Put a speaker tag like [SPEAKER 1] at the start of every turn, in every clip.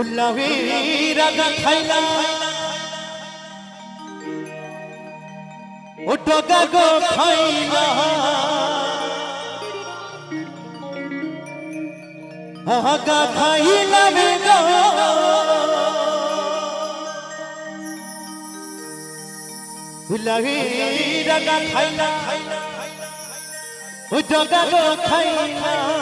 [SPEAKER 1] উল্লাহি রাগা খাইলা। ও টকা গো খাইলা। হাগা খাইলা বেগা উল্লাহি রাগা খাইলা। ও টকা গো খাইলা।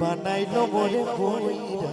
[SPEAKER 1] বানাইলো মরে বইরা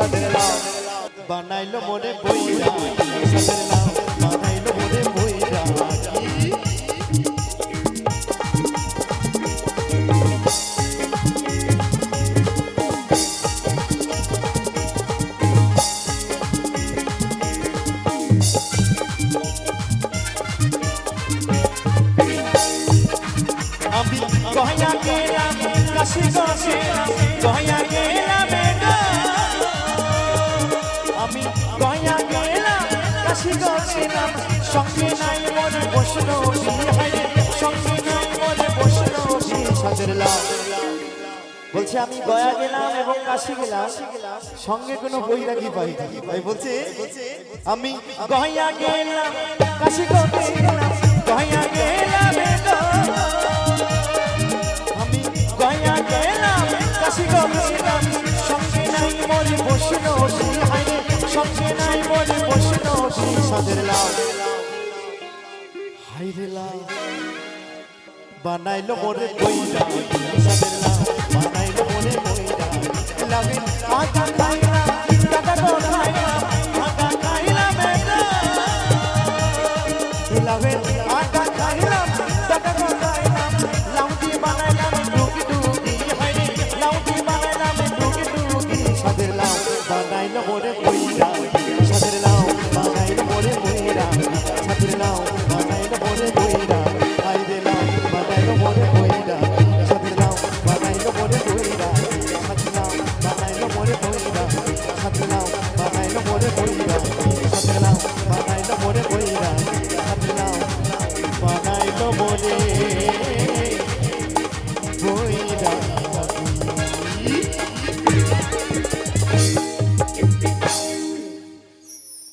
[SPEAKER 1] সাদের লাউ বানাইলো মনে বইরা সাদের লাউ বানাইলো মনে বইরা আমি গয়া গেলাম কাশি গেলাম গয়া গেলাম কাশি গেলাম সঙ্গে নাই নাই বলছে, আমি গয়া গেলাম এবং কাশি গেলাম। সঙ্গে কোনো বৈরাগী পাই তাই বলছে, আমি গয়া গেলাম, কাশি গয়া গেলাম। আমি গয়া গেলাম, কাশি গেলাম। সঙ্গে নাই মনে বসল সঙ্গে নাই মনে বসল সাদের লাভ হাইরে লাভ বানাইলো মোরে বইরা